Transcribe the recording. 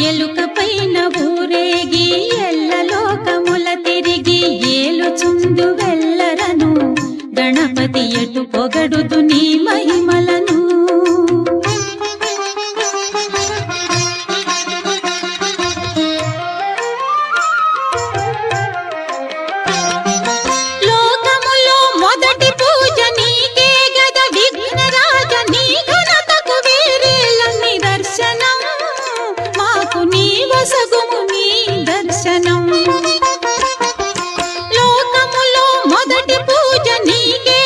ఎలుక పైన ఊరేగి ఎల్ల లోకముల తిరిగి ఏలు చుందు వెళ్ళరను గణపతి ఎటు పొగడుదు నీ మహిమలను సొగము నీ దర్శనం. లోకములో మొదటి పూజ నీకే